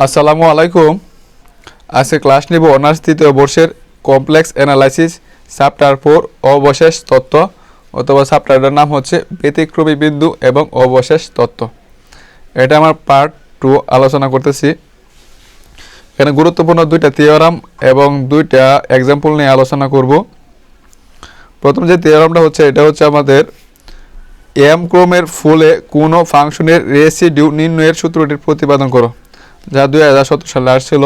আসসালামু আলাইকুম। আজকে ক্লাস নিব অনার্স তৃতীয় বর্ষের কমপ্লেক্স অ্যানালাইসিস, চ্যাপ্টার ফোর, অবশেষ তত্ত্ব, অথবা চ্যাপ্টারটার নাম হচ্ছে ব্যতিক্রমী বিন্দু এবং অবশেষ তত্ত্ব। এটা আমার পার্ট টু আলোচনা করতেছি। এখানে গুরুত্বপূর্ণ দুইটা থিওরাম এবং দুইটা এক্সাম্পল নিয়ে আলোচনা করব। প্রথম যে থিওরামটা হচ্ছে, এটা হচ্ছে আমাদের এম ক্রমের ফুলে কোনো ফাংশনের রেসিডিউ নির্ণয়ের সূত্রটির প্রতিপাদন করো। যা দুই হাজার সতেরো সালে আসছিল,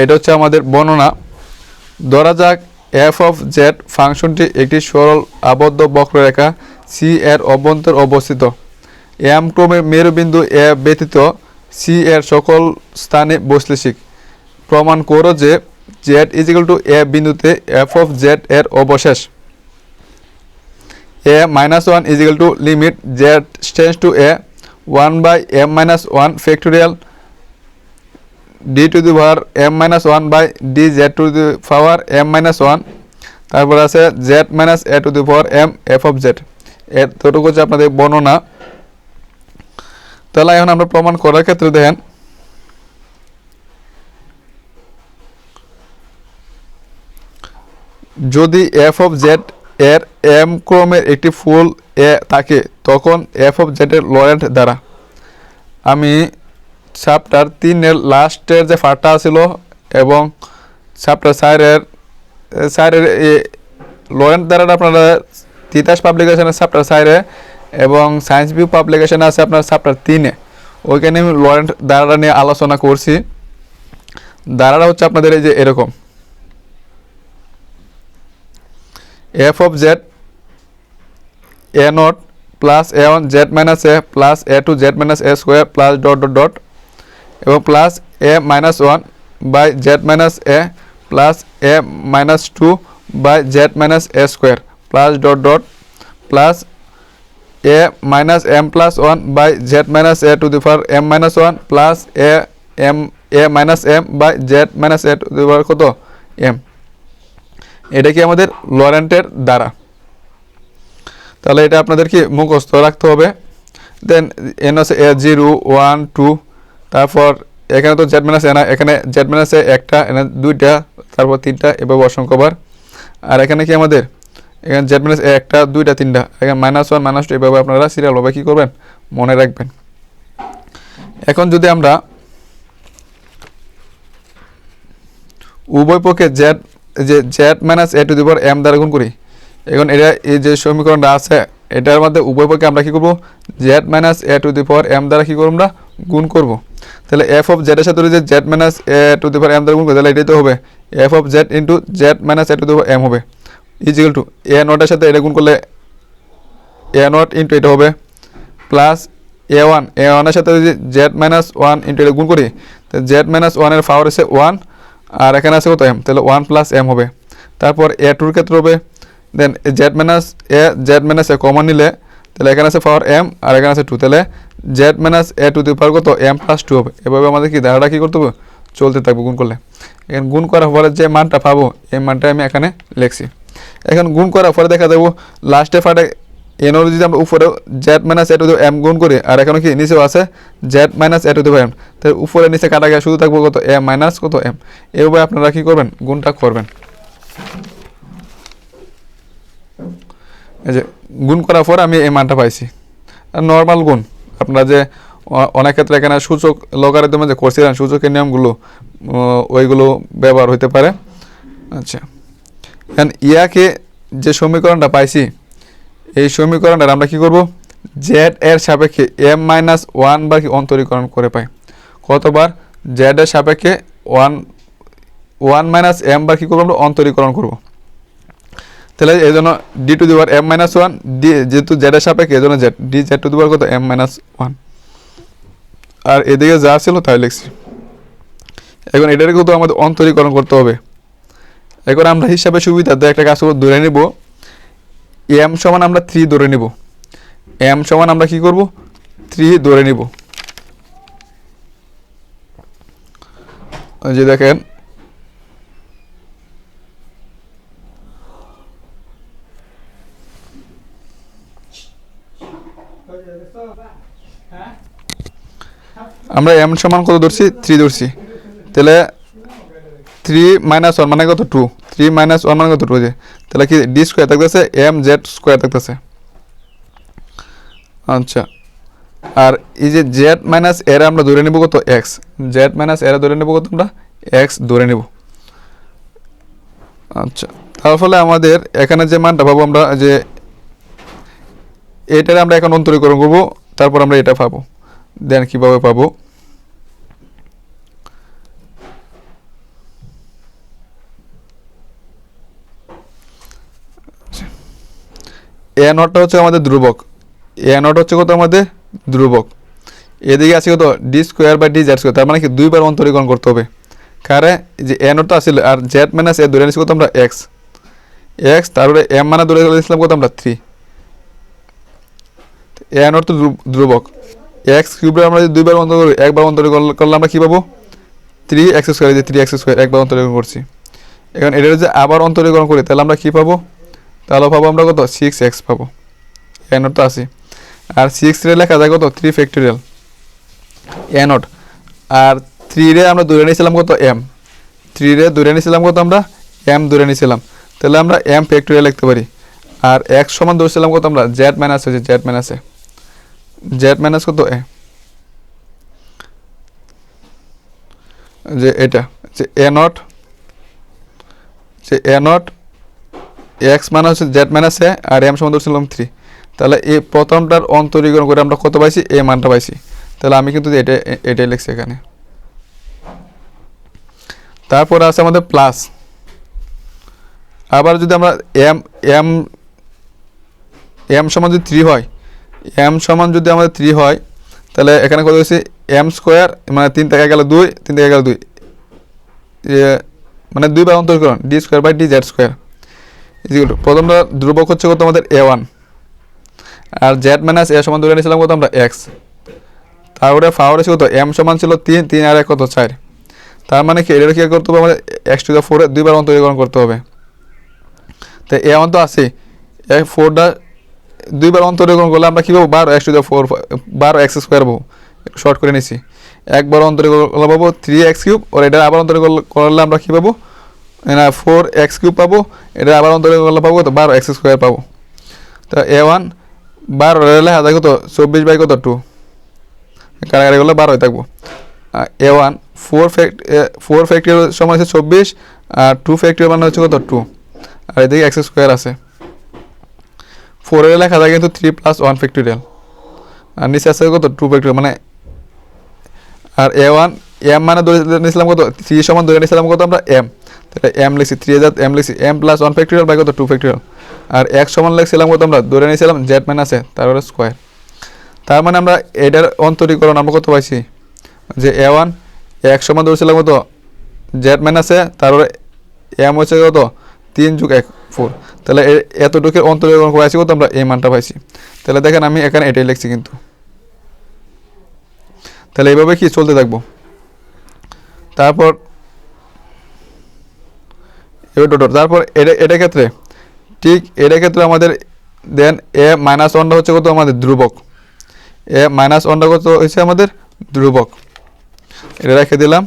এটা হচ্ছে আমাদের বর্ণনা। ধরা যাক এফ অফ জেড ফাংশনটি একটি সরল আবদ্ধ বক্ররেখা সি এর অভ্যন্তর অবস্থিত। এম ক্রমের মেরুবিন্দু এ ব্যতীত সি এর সকল স্থানে বৈশ্লেষিক। প্রমাণ করো যে জেড ইজিক্যাল টু এ বিন্দুতে এফ অফ জেড এর অবশেষ। A minus one equal to limit Z tends to A one by M minus one factorial D to the power M minus one by D Z to the power M minus one. তারপর আছে Z minus A to the power M F of Z এতটুকু হচ্ছে আপনাদের বর্ণনা। তাহলে এখন আমরা প্রমাণ করার ক্ষেত্রে দেখেন। যদি এফ অফ জেড এর এম ক্রমের একটি ফুল এ থাকে, তখন এফ অফ জেডের লরেন্ট দ্বারা আমি চ্যাপ্টার তিনের লাস্টের যে ফাটটা ছিল এবং চ্যাপ্টার চারের চারের লরেন্ট দ্বারা আপনারা তিতাস পাবলিকেশনের চ্যাপ্টার চারে এবং সায়েন্স ভিউ পাবলিকেশন আছে আপনার চ্যাপ্টার তিনে। ওইখানে আমি লরেন্ট দ্বারাটা নিয়ে আলোচনা করছি। দ্বারাটা হচ্ছে আপনাদের এই যে এরকম। F of Z A not plus A one Z minus A plus A two Z minus A square plus dot dot dot এবং plus A minus one by Z minus A plus A minus two by Z minus A square plus dot dot plus A minus M plus one by Z minus A to the power M minus one plus A M A minus M by Z minus A to the power কত? M এটা কি আমাদের লরেন্টের দ্বারা? তাহলে এটা আপনাদের কি মুখস্থ রাখতে হবে। দেন এন আছে এ জিরো ওয়ান টু তারপর এখানে তো জেড মাইনাস এনা এখানে জেড মাইনাস একটা, এখানে দুইটা, তারপর তিনটা, এভাবে অসংখ্যবার। আর এখানে কি আমাদের? এখানে জেড মাইনাস একটা, দুইটা, তিনটা, এখানে মাইনাস ওয়ান মাইনাস টু এভাবে আপনারা সিরিয়ালভাবে কী করবেন? মনে রাখবেন। এখন যদি আমরা উভয় পক্ষে জেড যে z minus a to the m দ্বারা গুণ করি এখন এটা, এই যে সমীকরণটা আছে, এটার মধ্যে উভয় পক্ষে আমরা কী করব? Z minus a to the power m দ্বারা কী করব আমরা? গুণ করব। তাহলে এফ অফ জেডের সাথে যে z minus a to the power m দ্বারা গুণ করব তাহলে এটাই তো হবে। F of z into z minus a to the power m হবে। ইজিক্যাল টু এ নটের সাথে এটা গুণ করলে এ নট ইন্টু এটা হবে। প্লাস এ ওয়ান এ ওয়ানের সাথে যদি জেড মাইনাস ওয়ান ইন্টু এটা গুণ করি তো জেড মাইনাস ওয়ানের পাওয়ার আছে ওয়ান আর এখানে আছে কত এম তাহলে ওয়ান প্লাস এম হবে। তারপর এ টুর ক্ষেত্রে হবে then z minus a z minus a common নিলে, তাহলে এখানে আছে পাওয়ার এম আর এখানে আছে টু তাহলে z minus a to the power কত এম প্লাস টু হবে। এভাবে আমাদের কি ধারাটা কী করতে হবে? চলতে থাকবে গুণ করলে। এখন গুণ করার পরে যে মানটা পাবো, এই মানটা আমি এখানে লিখছি। এখন গুণ করার পরে দেখা যাব লাস্টে ফাটে এনর যদি আমরা উপরে z minus a to the m গুণ করি, আর এখানে কি নিচেও আছে z minus a to the m তাহলে উপরে নিচে কাটা গিয়ে শুধু থাকব কত? এম মাইনাস কত এম এভাবে আপনারা কী করবেন? গুণটা করবেন। এই যে গুণ করার পর আমি এই মানটা পাইছি। নর্মাল গুণ। আপনারা যে অনেক ক্ষেত্রে এখানে সূচক লগারিদমে যে করছিলেন, সূচকের নিয়মগুলো ওইগুলো ব্যবহার হতে পারে। আচ্ছা। এখন ইয়াকে যে সমীকরণটা পাইছি, এই সমীকরণটা আমরা কি করব? জেড এর সাপেক্ষে এম মাইনাস ওয়ান বার কি অন্তরীকরণ করে পাই। কতবার? জেড এর সাপেক্ষে ওয়ান ওয়ান মাইনাস এম বার কি করব আমরা? অন্তরীকরণ করব। তাহলে এই জন্য ডি টু দিবার এম মাইনাস ওয়ান ডি যেহেতু জেড এর সাপেক্ষে, এই জন্য জেড ডি জেড টু দিবার কত? এম মাইনাস ওয়ান আর এদিকে যা ছিল তাই লিখছি। এখন এটাকে কিন্তু আমাদের অন্তরীকরণ করতে হবে। এখন আমরা হিসাবে সুবিধা সুবিধাতে একটা কাজ করব, ধরে নিব। এম সমান আমরা থ্রি ধরে নিব। এম সমান আমরা কি করব? থ্রি ধরে নিব। যে দেখেন আমরা এম সমান কত ধরছি? থ্রি ধরছি। তাহলে থ্রি মাইনাস ওয়ান মানে কত? টু থ্রি মাইনাস ওয়ান মানে কত? টু যে। তাহলে কি ডি স্কোয়ার থাকতেছে? এম জেড স্কোয়ার থাকতেছে। আচ্ছা। আর এই যে জেড মাইনাস এরা আমরা ধরে নেব কত? এক্স জেড মাইনাস এরা ধরে নেব কত আমরা? এক্স ধরে নেব। আচ্ছা। তার ফলে আমাদের এখানে যে মানটা পাবো আমরা যে এটার আমরা এখন অন্তরীকরণ করব, তারপর আমরা এটা পাবো। দেন কীভাবে পাবো? এ নটটা হচ্ছে আমাদের ধ্রুবক। এ নট হচ্ছে কত আমাদের? ধ্রুবক। এদিকে আছে কত? D square by d z square তার মানে কি দুইবার অন্তরীকরণ করতে হবে। কারে যে এ নটটা আসছিল আর জেড মাইনাস এ ধরে নিচ্ছি কত আমরা? এক্স এক্স তারপরে এম মানে ধরে নিয়েছিলাম কত আমরা? থ্রি এ নট তো ধ্রুবক। এক্স কিউবের আমরা যদি দুইবার অন্তর করি, একবার অন্তরীকরণ করলে আমরা কী পাবো? থ্রি এক্স স্কোয়ার যে থ্রি এক্স স্কোয়ার একবার অন্তরীকরণ করছি। এখন এটা যে আবার অন্তরীকরণ করি, তাহলে আমরা কী পাবো? তাহলে পাবো আমরা কত? সিক্স এক্স পাবো। এ নট তো আসি আর সিক্স রে লেখা যায় কত? থ্রি ফ্যাক্টোরিয়াল এ নট আর থ্রি রে আমরা দূরে নিয়েছিলাম কত? এম থ্রি রে দূরে নিয়েছিলাম কত আমরা? এম দূরে নিয়েছিলাম। তাহলে আমরা এম ফ্যাক্টোরিয়াল লিখতে পারি। আর এক্স সমান ধরছিলাম কত আমরা? জেড মাইনাস হয়েছে জেড মাইনাসে জেড মাইনাস কত? এ। যে এটা, যে এ নট, যে এ নট, এক্স মানে হচ্ছে জেড মাইনাস এ আর এম সমান ধরছিলাম থ্রি। তাহলে এই প্রথমটার অন্তরীকরণ করে আমরা কত পাইছি? এ মানটা পাইছি। তাহলে আমি কিন্তু এটা এটাই লিখছি এখানে। তারপর আছে আমাদের প্লাস। আবার যদি আমরা এম এম এম সমান যদি থ্রি হয় এম সমান যদি আমাদের থ্রি হয়, তাহলে এখানে কত হয়েছে? এম স্কোয়ার মানে তিন থেকে গেল দুই, তিন থেকে গেল দুই। মানে দুইবার অন্তরীকরণ d square by d z square equal প্রথমটা ধ্রুবক হচ্ছে কত আমাদের? এ ওয়ান আর জেড মাইনাস এ সমান ধরে নিয়েছিলাম কত আমরা? এক্স তারপরে ফাওয়ার হচ্ছে কত? এম সমান ছিল তিন তিন আর এক কত? চার। তার মানে কি? এটা কি করতে হবে আমাদের? এক্স টু দ্য ফোরে দুইবার অন্তরীকরণ করতে হবে। তো এ ওয়ান তো আছে ফোরটা দুইবার অন্তরীকরণ করলে আমরা কী পাবো? বারো এক্স টু দ্য ফোর বারো এক্স স্কোয়ার পাবো। শর্ট করে নিছি একবার অন্তরীকরণ করলে পাবো থ্রি এক্স কিউব আর এটা আবার অন্তরীকরণ করলে আমরা কী পাবো? না ফোর এক্স কিউব পাবো। এটা আবার অন্তরীকরণ করলে পাবো তো বারো এক্স স্কোয়ার পাবো। তো এ ওয়ান বারো রেলে হাজার কত? চব্বিশ বাই কত? টু কারাগারি করলে বারোই থাকব। A one four fact four factorial সময় হচ্ছে চব্বিশ, আর টু ফ্যাক্টরিয়াল মানে হচ্ছে কত? টু আর এদিকে এক্স স্কোয়ার আছে। ফোরের লেখা যায় কিন্তু থ্রি প্লাস ওয়ান ফ্যাক্টরিয়াল আর নিচে আছে কত? টু ফ্যাক্টরিয়াল মানে আর এ ওয়ান এম মানে ধরে নিয়েছিলাম কত? থ্রি সমান ধরে নিয়েছিলাম কত আমরা? এম তাহলে এম লিখছি থ্রি হাজার এম লিখছি m plus one factorial by কত? টু ফ্যাক্টরিয়াল আর এক সমান লিখছিলাম কত আমরা? ধরে নিয়েছিলাম জেড মাইনাসে তারপরে স্কোয়ার তার মানে আমরা এটার অন্তরীকরণ আমরা কত পাইছি? যে এ ওয়ান এক সমান ধরেছিলাম কত? জেড মাইনাসে তারপরে এম হচ্ছে কত? তিন যুগ এক ফোর তাহলে এতটুকুর অন্তরীকরণ করে আছি কত আমরা? এই মানটা পাইছি। তাহলে দেখেন আমি এখানে এটাই লিখছি কিন্তু। তাহলে এইভাবে কি চলতে থাকব? তারপর এবার ডট তারপর এটা এটা ক্ষেত্রে, ঠিক এটা ক্ষেত্রে আমাদের দেন এ মাইনাস ওয়ানটা হচ্ছে কত? আমাদের ধ্রুবক। এ মাইনাস ওয়ানটা কত হচ্ছে আমাদের ধ্রুবক। এটা রেখে দিলাম।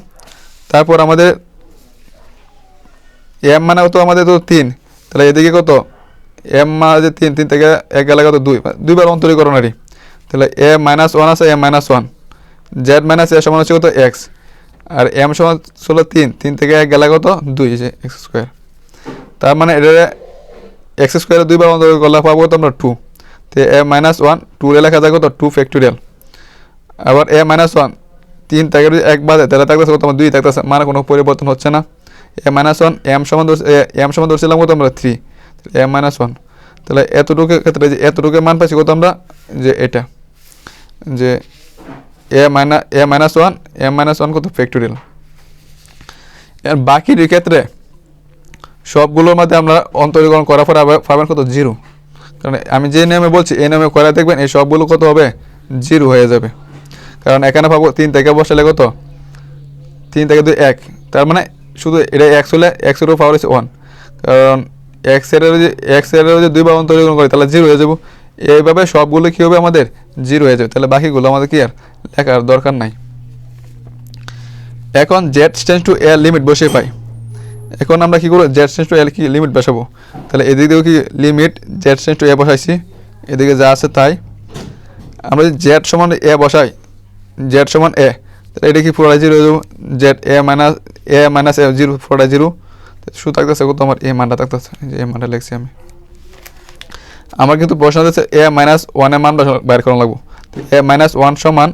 তারপর আমাদের এম মানে কত আমাদের তো তিন। তাহলে এদিকে কত? এম মানে তিন তিন থেকে এক গেলে কত? দুই। দুইবার অন্তরীকরণ আরই তাহলে এ মাইনাস ওয়ান আছে m minus one z minus a সমান হচ্ছে কত? এক্স আর এম সমান ছিল তিন। তিন থেকে এক গেলে কত? দুই যে এক্স স্কোয়ার তার মানে এটা এক্স স্কোয়ারে দুইবার অন্তরীকরণ করলে পাবো কত? আমরা টু তো এ মাইনাস ওয়ান টু রে লেখা যায় কত? টু ফ্যাক্টোরিয়াল আবার এ মাইনাস ওয়ান তিন থেকে যদি এক বাদে, তাহলে থাকতেছে কত? দুই থাকতেছে। মানে কোনো পরিবর্তন হচ্ছে না। এ মাইনাস ওয়ান এম সমান এম সমান ধরছিলাম কত আমরা? থ্রি এম মাইনাস ওয়ান তাহলে এতটুকু ক্ষেত্রে যে এতটুকু মান পাচ্ছি কত আমরা? যে এটা। যে a minus a minus one m minus one কত? ফ্যাক্টোরিয়াল এর বাকির ক্ষেত্রে সবগুলোর মধ্যে আমরা অন্তরীকরণ করার পর পাবেন কত? জিরো কারণ আমি যে নিয়মে বলছি, এই নিয়মে করে দেখবেন এই সবগুলো কত হবে? জিরো হয়ে যাবে। কারণ এখানে পাবো তিন থেকে বসালে কত? তিন থেকে দুই, এক। তার মানে শুধু এটা এক্স হলে এক্সের উপর পাওয়ার হচ্ছে ওয়ান কারণ এক্সের যদি এক্সের যদি দুইবার অন্তরীকরণ করি, তাহলে জিরো হয়ে যাব। এইভাবে সবগুলো কী হবে আমাদের? জিরো হয়ে যাবে। তাহলে বাকিগুলো আমাদের কি আর? লেখার দরকার নাই। এখন জেড টেন্স টু এর লিমিট বসে পাই। এখন আমরা কি করব? জেড টেন্স টু এর কি লিমিট বসাবো? তাহলে এদিক দিয়েও কি limit z tends to a বসাইছি। এদিকে যা আছে তাই। আমরা যদি জেড সমান এ বসাই জেড সমান এ তাহলে এটা কি পুরোটা zero z a minus a minus a zero পুরোটা জিরো শুধু থাকতেছে কত আমার? এ মানটা থাকতেছে। যে এ মানটা লিখছি আমি। আমার কিন্তু প্রশ্ন হচ্ছে এ মাইনাস ওয়ানের মান বাইর করা লাগবো। এ মাইনাস ওয়ান সমান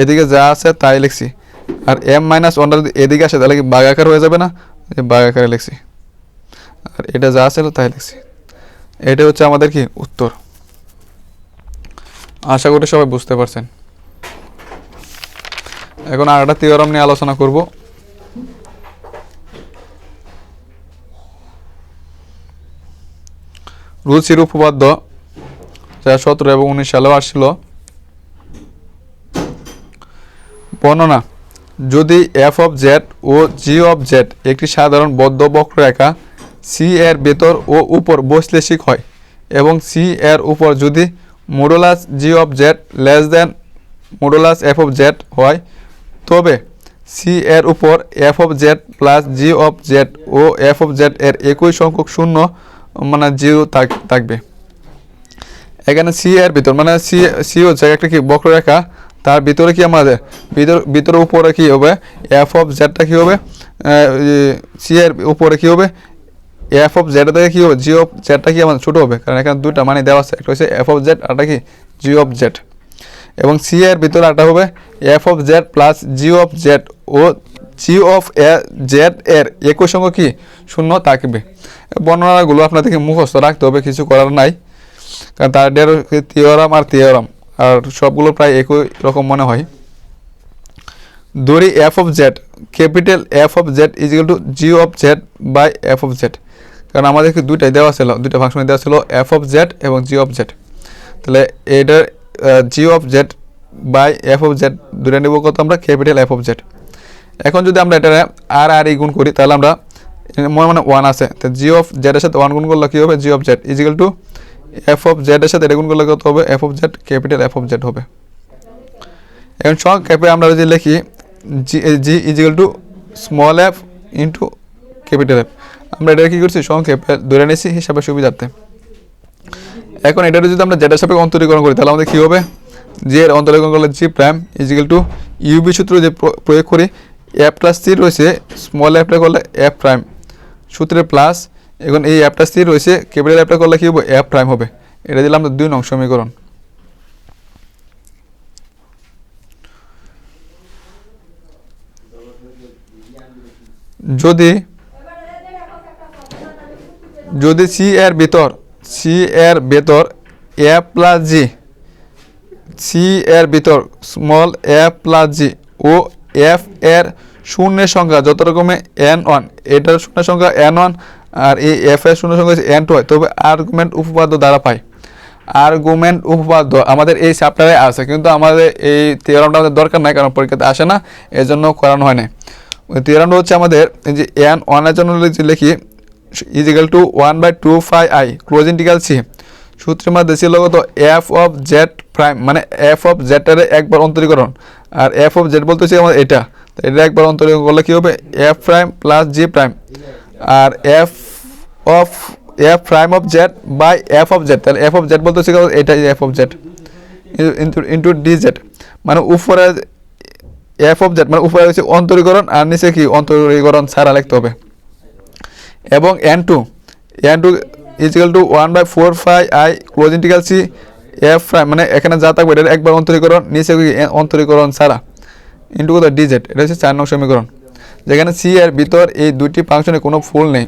এদিকে যা আছে তাই লিখছি। আর এম মাইনাস ওয়ানটা যদি এদিকে আসে, তাহলে কি বাগাকার হয়ে যাবে না? বাগাকারে লিখছি। আর এটা যা আছে তাই লিখছি। এটা হচ্ছে আমাদের কি? উত্তর। আশা করি সবাই বুঝতে পারছেন। এখন আর একটা থিওরাম নিয়ে আলোচনা করব। রুচির উপপাদ্য যা সতেরো এবং উনিশ সালেও আসছিল। বর্ণনা, যদি এফ অফ জেড ও জি অফ জেড একটি সাধারণ বদ্ধ বক্ররেখা সি এর ভেতর ও উপর বৈশ্লেষিক হয় এবং সি এর উপর যদি modulus g of z less then modulus f of z হয় তবে সি এর উপর f of z plus g of z O F of Z এর একই সংখ্যক শূন্য মানে জিরো থাক- থাকবে। এখানে সি এর ভিতর মানে সি সি হচ্ছে একটা কি বক্ররেখা? তার ভিতরে কি আমাদের? ভিতর ভিতরে উপরে কি হবে? এফ অফ জেডটা কি হবে? সি এর উপরে কি হবে? এফ অফ জেড থেকে কি হবে? জি অফ জেডটা কি আমাদের ছোটো হবে? কারণ এখানে দুইটা মানে দেওয়া আছে। একটা হচ্ছে এফ অফ জেড আরটা কি? জি অফ জেড এবং সি এর ভিতরে আরটা হবে f of z plus g of z O G of Z এর একই সঙ্গে কি? শূন্য থাকবে। বর্ণনাগুলো আপনাদেরকে মুখস্থ রাখতে হবে, কিছু করার নাই। কারণ তাদের থিওরাম আর থিওরাম আর সবগুলো প্রায় একই রকম মনে হয়। ধরি f of z capital F of z is equal to g of z by f of z কারণ আমাদেরকে দুইটাই দেওয়া ছিল, দুইটা ফাংশন দেওয়া ছিল এফ অফ জেড এবং জি অফ জেড তাহলে এটার g of z by f of z দুটা নেব কত আমরা? Capital F of z. এখন যদি আমরা এটা আর আর গুণ করি, তাহলে আমরা মনে মানে ওয়ান আছে। তো জি অফ জেডের সাথে ওয়ান গুণ করলে কী হবে? G of z equal to f of জেডের সাথে এটা গুণ করলে কত হবে? F of z capital F of z হবে। এখন সংক্ষেপে আমরা যদি লিখি g g equal to small f into capital F আমরা এটা কী করছি? সংক্ষেপে ধরে নিয়েছি হিসাবে সুবিধার্থে। এখন এটা যদি আমরা জেডের সাপেক্ষে অন্তরীকরণ করি, তাহলে আমাদের কী হবে? জি এর অন্তরীকরণ করলে g prime equal to u v সূত্র যে প্র- প্রয়োগ করি এফ প্লাস সি রয়েছে স্মল এফটা করলে এফ প্রাইম সূত্রে প্লাস এখন এই অ্যাপটা স্থির রয়েছে ক্যাপিটাল অ্যাপটা করলে কী হবে? অ্যাপ প্রাইম হবে। এটা দিলাম আমরা দুই নং সমীকরণ। যদি যদি সি এর ভিতর সি এর ভেতর এ প্লাস জি সি এর ভিতর স্মল এ প্লাস জি ও এফ এর শূন্যের সংখ্যা, যত রকমের এন ওয়ান এটার শূন্যের সংখ্যা এন ওয়ান আর এই এফ এর শূন্য সংখ্যা এন টু হয়। তবে আর্গুমেন্ট উপপাদ্য দ্বারা পাই। আর্গুমেন্ট উপপাদ্য আমাদের এই চ্যাপ্টারে আছে, কিন্তু আমাদের এই থিওরামটা আমাদের দরকার নাই, কারণ পরীক্ষাতে আসে না এর জন্য করানো হয় না থিওরামটা হচ্ছে আমাদের যে এন ওয়ানের জন্য লিখি is equal two one by two five I close integral C সূত্রের মধ্যে ছিল কত এফ অফ জেড প্রাইম মানে এফ অফ জেডের একবার অন্তরীকরণ। আর এফ অফ জেড বলতেছি আমাদের এটা। এটা একবার অন্তরীকরণ করলে কী হবে? F prime plus g prime R f of f prime of z by f of z তাহলে এফ অফ জেড বলতেছি কত এটাই f of z into into d Z মানে উপরে এফ অফ জেড মানে উপরে হচ্ছে অন্তরীকরণ, আর নিচে কি? অন্তরীকরণ ছাড়া লিখতে হবে। এবং n two n two equal to one by four five i close integral C f prime মানে এখানে যা থাকবে এটা একবার অন্তরীকরণ, নিচে অন্তরীকরণ ছাড়া ইন্টু কত ডিজেট এটা হচ্ছে চার নং সমীকরণ। যেখানে সি এর ভিতর এই দুটি ফাংশনে কোনো ফুল নেই।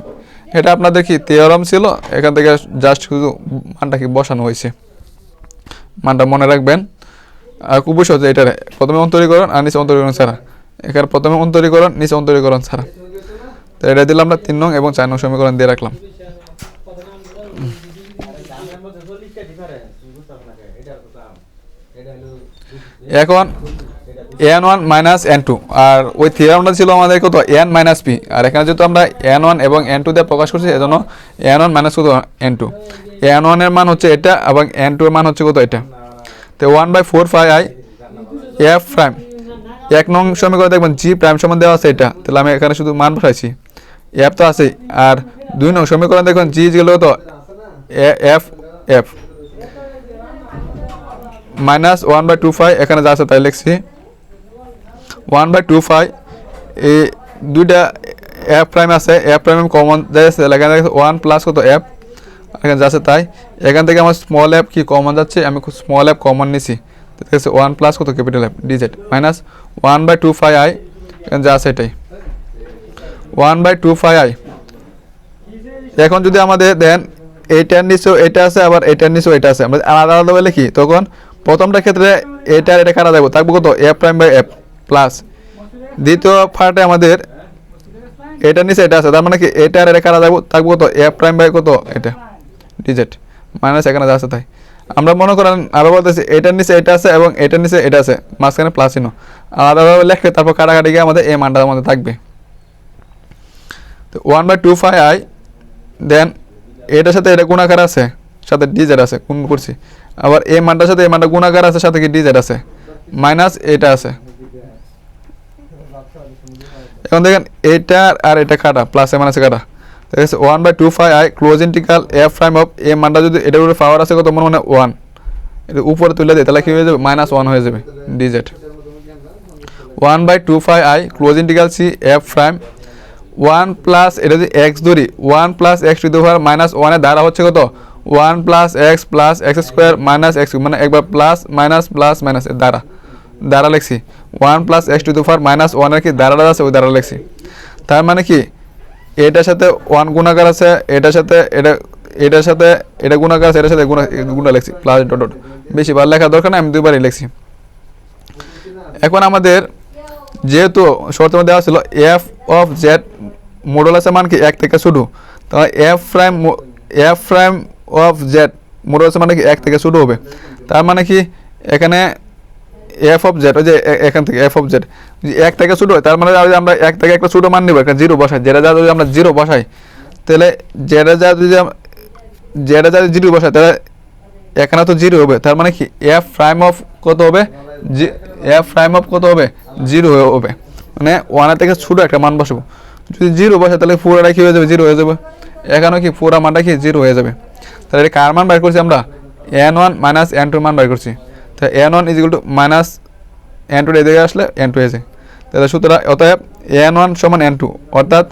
এটা আপনাদের কি তেরম ছিল? এখান থেকে জাস্ট শুধু মানটা কি বসানো হয়েছে। মানটা মনে রাখবেন। আর খুব সহজ এটা। প্রথমে অন্তরীকরণ আর নিচে অন্তরীকরণ ছাড়া। এখানে প্রথমে অন্তরীকরণ, নিচে অন্তরীকরণ ছাড়া। তো এটা দিলাম আমরা তিন নং এবং চার নং সমীকরণ দিয়ে রাখলাম। এখন n one minus n two আর ওই থিওরামটা ছিল আমাদের কত? এন মাইনাস পি আর এখানে যেহেতু আমরা এন ওয়ান এবং এন টু দিয়ে প্রকাশ করছি, এজন্য এন ওয়ান মাইনাস কত? এন টু এন ওয়ানের মান হচ্ছে এটা, এবং এন টু এর মান হচ্ছে কত? এটা। তো one by four five i f prime এক নং সমীকরণে দেখবেন জি প্রাইম সমান দেওয়া আছে এটা। তাহলে আমি এখানে শুধু মান বসাইছি। এফ তো আছেই, আর দুই নং সমীকরণ দেখবেন জি গেল তো f f minus one by two five এখানে যা আছে তাই লিখছি। ওয়ান বাই টু ফাইভ এই দুইটা এফ প্রাইম আছে এফ প্রাইম কমন যাই এখানে ওয়ান প্লাস কত এফ এখানে যাচ্ছে তাই। এখান থেকে আমার স্মল অ্যাপ কি কমন যাচ্ছে? আমি স্মল অ্যাপ কমন নিছি। ঠিক আছে ওয়ান প্লাস কত? Capital app d z minus one by two five i এখানে যা আছে এটাই। One by two five i এখন যদি আমাদের দেন এইটার নিচেও এটা আছে, আবার এটার নিচেও এটা আছে। আলাদা আলাদা লিখি, তখন প্রথমটা ক্ষেত্রে এটার এটা কাটা যাব থাকব কত? F prime by f plus দ্বিতীয় পার্টে আমাদের এটার নিচে, এটা আছে। তার মানে কি? এটা এটা কাটা যাব থাকব কত? এফ প্রাইম বাই কত? এটা ডিজেট মাইনাস এখানে আছে তাই। আমরা মনে করেন আবার বলতেছি, এটার নিচে এটা আছে এবং এটার নিচে এটা আছে। মাঝখানে প্লাস চিহ্ন। আলাদাভাবে লেখলে তারপর কাটাকাটি গিয়ে আমাদের এ মানটা আমাদের থাকবে। তো one by two five i then এটার সাথে এটা গুণাকার আছে, সাথে ডিজেট আছে কোন করছি। আবার এই মানটার সাথে এই মানটা গুণাকার আছে, সাথে কি ডিজেট আছে? মাইনাস এটা আছে। এখন দেখেন, এটা আর এটা কাটা প্লাস এ মাইনাসে কাটা। ঠিক আছে one by two five i close integral f prime of a মানটা যদি এটার উপরে পাওয়ার আছে, কত মনে মনে ওয়ান এটা উপরে তুলে দেয় তাহলে কি হয়ে যাবে? মাইনাস ওয়ান হয়ে যাবে digit one by two five I close ইন্টিকাল C F prime one plus এটা যদি এক্স ধরি one plus X to power minus ওয়ানের দ্বারা হচ্ছে কত? One plus X plus X square minus X মানে একবার প্লাস মাইনাস প্লাস মাইনাস দ্বারা দ্বারা লিখছি। One plus X to power minus ওয়ানের কি দ্বারাটা আছে? ওই দ্বারা লিখছি। তার মানে কি? এটার সাথে ওয়ান গুণাকার আছে, এটার সাথে এটা, এটার সাথে এটা গুণাকার আছে, এটার সাথে গুণা গুণা লিখছি প্লাস ডট ডট বেশি বার লেখা দরকার না আমি দুইবারই লিখছি। এখন আমাদের যেহেতু শর্তের দেওয়া ছিল এফ অফ জেড মডুলাসের মান কি? এক থেকে শুরু। তাহলে f prime f prime of z মডুলাসের মানে কি এক থেকে শুরু হবে। তার মানে কি এখানে এফ অফ জেড ওই যে এখান থেকে এফ অফ জেড এক থেকে শুরু হয়, তার মানে আমরা এক থেকে একটা ছোটো মান নিব, একটা জিরো বসাই, যেটা যা যদি আমরা জিরো বসাই, তাহলে যেটা যা যদি যেটা যা জিরো বসাই, তাহলে এখানে তো জিরো হবে। তার মানে কি এফ প্রাইম অফ কত হবে? এফ প্রাইম অফ কত হবে? জিরো হবে। মানে ওয়ানের থেকে ছোটো একটা মান বসাবো। যদি জিরো বসে তাহলে পুরোটা কি হয়ে যাবে? জিরো হয়ে যাবে। এখানে কি পুরো মানটা কি? জিরো হয়ে যাবে। তাহলে কার মান বের করছি আমরা? এন ওয়ান মাইনাস এন টুর মান বের করছি। তো n one equal to minus n two এদিকে আসলে এন টু এসে তাহলে সুতরাং অতএব এন ওয়ান সমান এন টু অর্থাৎ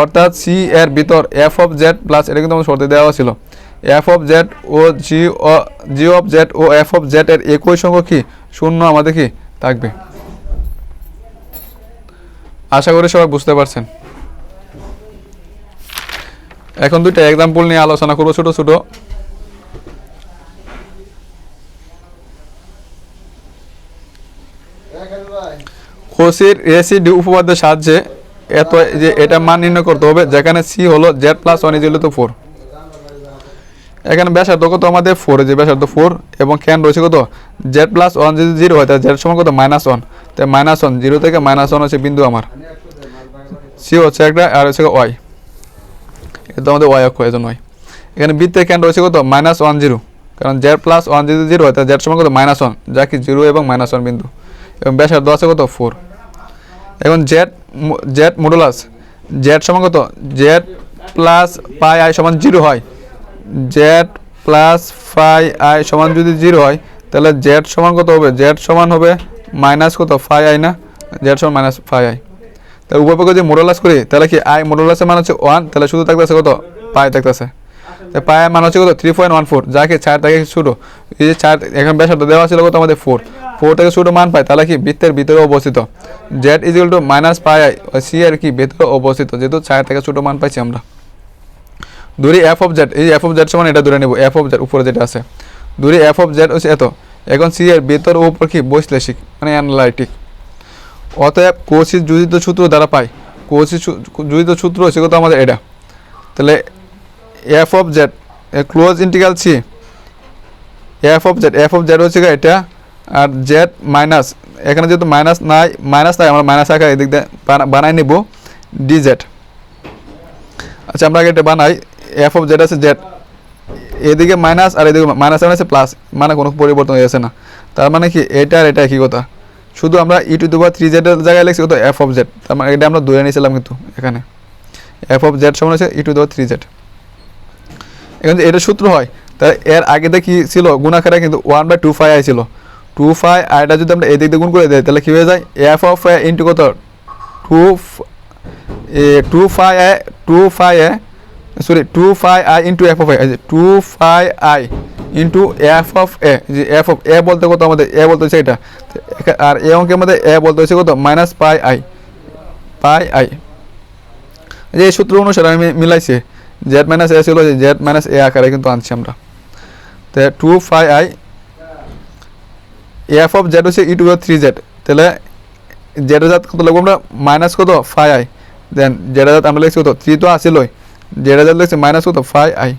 অর্থাৎ সি এর ভিতর এফ অফ জেড প্লাস এটা কিন্তু আমাদের শর্তে দেওয়া ছিল। এফ অফ জেড ও জি ও জি অফ জেড ও এফ অফ জেড এর একই সংখ্যক কি? শূন্য আমাদের কি? থাকবে। আশা করি সবাই বুঝতে পারছেন। এখন দুইটা এক্সাম্পল নিয়ে আলোচনা করব, ছোট ছোট। কোসির রেসিডি উপপাদ্যের সাহায্যে এত যে এটা মান নির্ণয় করতে হবে, যেখানে সি হলো z plus one is to four এখানে ব্যাসার্ধ কত আমাদের? ফোর যে ব্যাসার্ধ ফোর এবং ক্যান রয়েছে কত? জেড প্লাস ওয়ান যদি জিরো হয়, তাহলে জেড সমান কত? মাইনাস ওয়ান তাই মাইনাস ওয়ান জিরো থেকে মাইনাস ওয়ান হচ্ছে বিন্দু আমার। সি হচ্ছে একটা আর হচ্ছে ওয়াই এটা আমাদের ওয়াই অক্ষ এজন ওয়াই এখানে বৃত্তে ক্যান রয়েছে কত? মাইনাস ওয়ান জিরো কারণ z plus one zero zero হয় তাহলে জেড সমান কত? মাইনাস ওয়ান যা কি জিরো এবং মাইনাস ওয়ান বিন্দু। এবং ব্যাসার্ধ আছে কত? ফোর এখন জেড জেড মডুলাস জেড সমান কত? জেড প্লাস পাই আই সমান জিরো হয়। জেড প্লাস ফাই আই সমান যদি জিরো হয়, তাহলে জেড সমান কত হবে? জেড সমান হবে মাইনাস কত? ফাই আই না? জেড সমান মাইনাস ফাই আই তাহলে উপপক্ষ যদি মোডলাস করি, তাহলে কি আই মোডলাসের মান হচ্ছে ওয়ান তাহলে শুধু থাকতেছে কত? পাই থাকতেছে পায়ের মান হচ্ছে কত? থ্রি পয়েন্ট ওয়ান ফোর যাকে চার থেকে ছোটো এই যে চার, এখন ব্যাসার্ধ দেওয়া ছিল কত? আমাদের ফোর ফোর থেকে ছোটো মান পায় তাহলে কি বৃত্তের ভিতরে অবস্থিত। Z equal to minus pi C আর কি ভিতরে অবস্থিত? যেহেতু চার থেকে ছোটো মান পাইছি আমরা। দূরে এফ অফ জেড এই এফ অফ জেড সমান এটা দূরে নেব এফ অফ জেড উপরে যেটা আছে। দূরে এফ অফ জেড হচ্ছে এত। এখন সি এর ভিতর উপর কি বৈশ্লেষিক মানে অ্যানালাইটিক অতএব কোষিত যুদিত সূত্র দ্বারা পাই। কোষিত যুদিত সূত্র কত আমাদের এটা। তাহলে f of z close integral C f of z f of z হচ্ছে এটা, আর জেড মাইনাস এখানে যেহেতু মাইনাস নাই মাইনাস নাই, আমরা মাইনাস আকার এদিক দিয়ে বানাই নিব ডি জেড আচ্ছা আমরা আগে এটা বানাই এফ অফ জেড আছে জেড এদিকে মাইনাস আর এদিকে মাইনাস আছে প্লাস মানে কোনো পরিবর্তন হয়েছে না। তার মানে কি, এটা আর এটা একই কথা। শুধু আমরা ই টু দুবার থ্রি জেডের জায়গায় লিখছি কত এফ অফ জেড মানে এটা আমরা ধরে নিয়েছিলাম কিন্তু এখানে। এফ অফ জেড সমান হচ্ছে ই টু দুবার থ্রি জেড এখন এটা সূত্র হয়, তাহলে এর আগেতে কি ছিল, গুণাকারে কিন্তু one by two pi i ছিল। টু ফাই আইটা যদি আমরা এদিক দিয়ে গুণ করে দেয় তাহলে কী হয়ে যায়? এফ অফ এ ইন্টু কত? Two two pi a two pi a sorry two pi i into f of a two pi i into f of a যে এফ অফ এ বলতে কত আমাদের? এ বলতে হচ্ছে এটা। আর এ অঙ্কের মধ্যে এ বলতে হচ্ছে কত? Minus pi i pi i যে এই সূত্র অনুসারে আমি মিলাইছি। জেড মাইনাস এ ছিল জেড মাইনাস এ আকারে কিন্তু আনছি আমরা। তো two pi i f of z হচ্ছে ই টু থ্রি জেড তাহলে জেডের জাত কত লিখব আমরা? মাইনাস কত? ফাই আই দেন জেডের জাত আমরা লিখছি কত? থ্রি তো আসিলই জেডের জাত লিখছি মাইনাস কত? ফাই আই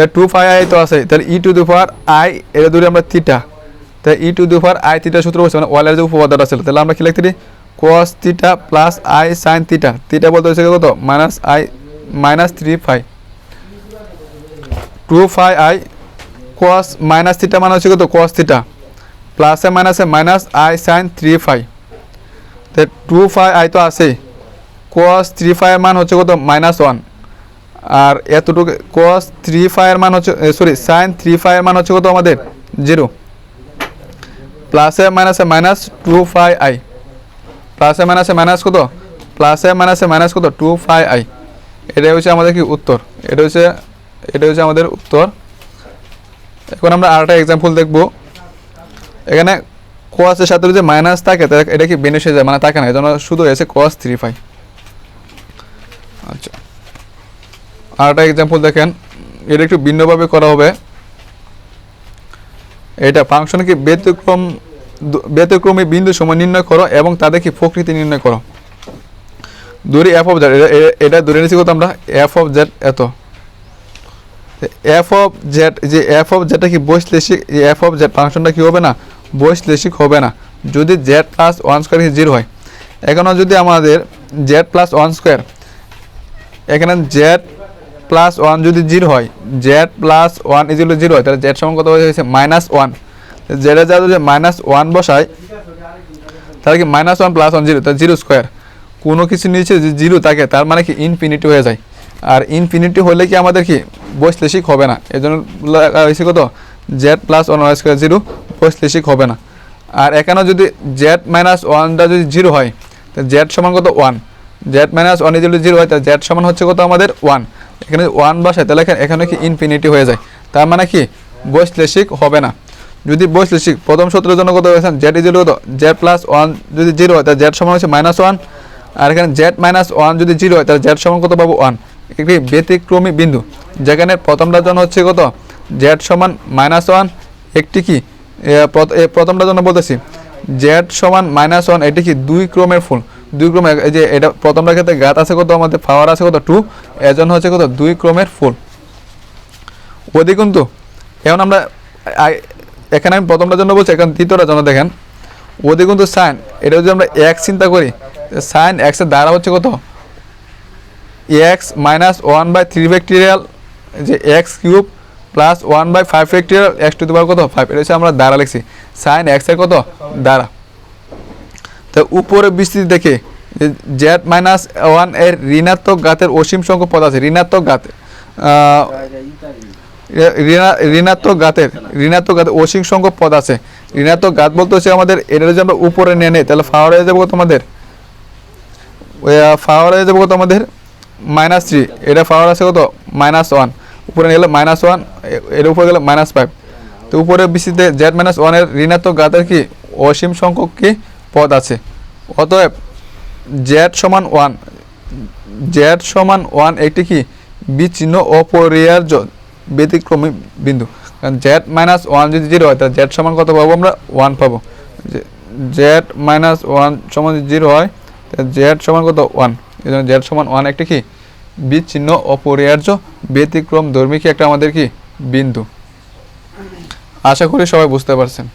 তাহলে টু ফাই আই তো আছে, তাহলে ই টু দি আই এটা ধরে আমরা থিটা তাহলে e to the i theta সূত্র বলছে মানে ওয়ালের যে উপপাদ্যটা ছিল, তাহলে আমরা কি লিখতে cos theta plus I sine theta theta বলতে হচ্ছে কত? Minus I minus three phi two phi I cos minus theta মানে হচ্ছে কত? cos থিটা প্লাসে মাইনাসে minus I sine three phi তো টু ফাই আই তো আছেই cos থ্রি ফাই মান হচ্ছে কত? মাইনাস ওয়ান আর এতটুকু cos থ্রি ফাই এর মান হচ্ছে সরি সাইন থ্রি ফাই এর মান হচ্ছে কত আমাদের? জিরো প্লাসে মাইনাসে মাইনাস টু ফাই আই প্লাসে মাইনাসে মাইনাস কত? প্লাসে মাইনাসে মাইনাস কত? টু ফাই আই এটাই হচ্ছে আমাদের কি উত্তর? এটা হচ্ছে এটা হচ্ছে আমাদের উত্তর। এখন আমরা আরেকটা এক্সাম্পল দেখব। এখানে কোয়াসের সাথে যদি মাইনাস থাকে, তাহলে এটা কি বেনিফিট যায় মানে থাকে না এই জন্য শুধু এসে কোয়াস থ্রি ফাই আচ্ছা। আরেকটা এক্সাম্পল দেখেন। এটা একটু ভিন্নভাবে করা হবে। এটা ফাংশনকে ব্যতিক্রম, ব্যতিক্রমী বিন্দু সময় নির্ণয় করো এবং তাদের কি প্রকৃতি নির্ণয় করো। দূরে এফ অফ জেড এটা দূরে নিচ্ছি কত আমরা? এফ অফ জেড এত। এফ অফ জেড যে এফ অফ জেডটা কি বৈশ্লেষিক এফ অফ জেড ফাংশনটা কি হবে না? বৈশ্লেষিক হবে না। যদি z plus one square zero হয়। এখানে যদি আমাদের জেড প্লাস ওয়ান স্কোয়ার এখানে জেড প্লাস ওয়ান যদি জিরো হয় জেড প্লাস ওয়ান ইজিগুলো জিরো হয়, তাহলে জেড সমান কত হয়েছে মাইনাস ওয়ান জেডের যা যদি মাইনাস ওয়ান বসায়, তাহলে কি minus one plus one zero তাহলে জিরো স্কোয়ার কোনো কিছু নিচে যে জিরো থাকে, তার মানে কি ইনফিনিটি হয়ে যায়। আর ইনফিনিটি হলে কি আমাদের কি বৈশ্লেষিক হবে না? এই জন্য হয়েছে কত? Z plus one y square zero বৈশ্লেষিক হবে না। আর এখানে যদি জেড মাইনাস ওয়ানটা যদি জিরো হয় তো জেড সমান কত? ওয়ান জেড মাইনাস ওয়ান যদি জিরো হয়, তাহলে জেড সমান হচ্ছে কত আমাদের? ওয়ান এখানে ওয়ান বসায়, তাহলে এখানে কি ইনফিনিটি হয়ে যায়। তার মানে কি? বৈশ্লেষিক হবে না। যদি বৈশ্লেষিক, প্রথম সূত্রের জন্য কত হয়েছে? জেড ইজিল কত জেড প্লাস ওয়ান যদি জিরো হয়, তাহলে জেড সমান হচ্ছে মাইনাস ওয়ান আর এখানে জেড মাইনাস ওয়ান যদি জিরো হয়, তাহলে জেড সমান কত পাবো? ওয়ান একটি ব্যতিক্রমী বিন্দু। যেখানে প্রথমটার জন্য হচ্ছে কত? জেড সমান মাইনাস ওয়ান একটি কি? প্রথমটার জন্য বলতেছি জেড সমান মাইনাস ওয়ান এটি কি? দুই ক্রমের ফুল। দুই ক্রমের এই যে এটা প্রথমটার ক্ষেত্রে গাত আছে কত, আমাদের পাওয়ার আছে কত? টু এজন হচ্ছে কত? দুই ক্রমের ফুল ওদিকে কিন্তু, এখন আমরা এখানে আমি প্রথমটার জন্য বলছি, এখন দ্বিতীয়টার জন্য দেখেন। ওদিকে কিন্তু সাইন এটা যদি আমরা এক্স চিন্তা করি সাইন এক্সের দ্বারা হচ্ছে কত? X minus one by three factorial যে x cube plus one by five factorial x two দিবার কত? ফাইভ এটা হচ্ছে আমরা দ্বারা লিখছি। সাইন এক্সের কত? দ্বারা তো উপরে বিস্তৃতি দেখে। জেড মাইনাস ওয়ানের ঋণাত্মক গাতের অসীম সংখ্যক পদ আছে। ঋণাত্মক গাত ঋণাত্মক গাতের ঋণাত্মক গাতের অসীম সংখ্যক পদ আছে। ঋণাত্মক গাত বলতে হচ্ছে আমাদের, এটা যদি আমরা উপরে নিয়ে নেই, তাহলে ফাওয়ার হয়ে যাবে কত আমাদের? ফাওয়ার হয়ে যাবে কত আমাদের? মাইনাস থ্রি এটা পাওয়ার আছে কত? মাইনাস ওয়ান উপরে নিয়ে গেলে মাইনাস ওয়ানের উপরে গেলে মাইনাস ফাইভ তো উপরে বিসিতে জেড মাইনাস ওয়ানের ঋণাত্মক গাতের কি? অসীম সংখ্যক কি? পদ আছে। অতএব জেড সমান ওয়ান জেড সমান ওয়ান একটি কি? বিচ্ছিন্ন অপরিহার্য ব্যতিক্রমী বিন্দু। কারণ জেড মাইনাস ওয়ান যদি জিরো হয়, তাহলে জেড সমান কত পাবো আমরা? ওয়ান পাবো। জেড মাইনাস ওয়ান সমান যদি জিরো হয়, তাহলে জেড সমান কত? ওয়ান এই জন্য জেড সমান ওয়ান একটি কি? বিচ্ছিন্ন অপরিহার্য ব্যতিক্রম ধর্মী কি? একটা আমাদের কি? বিন্দু। আশা করি সবাই বুঝতে পারছেন।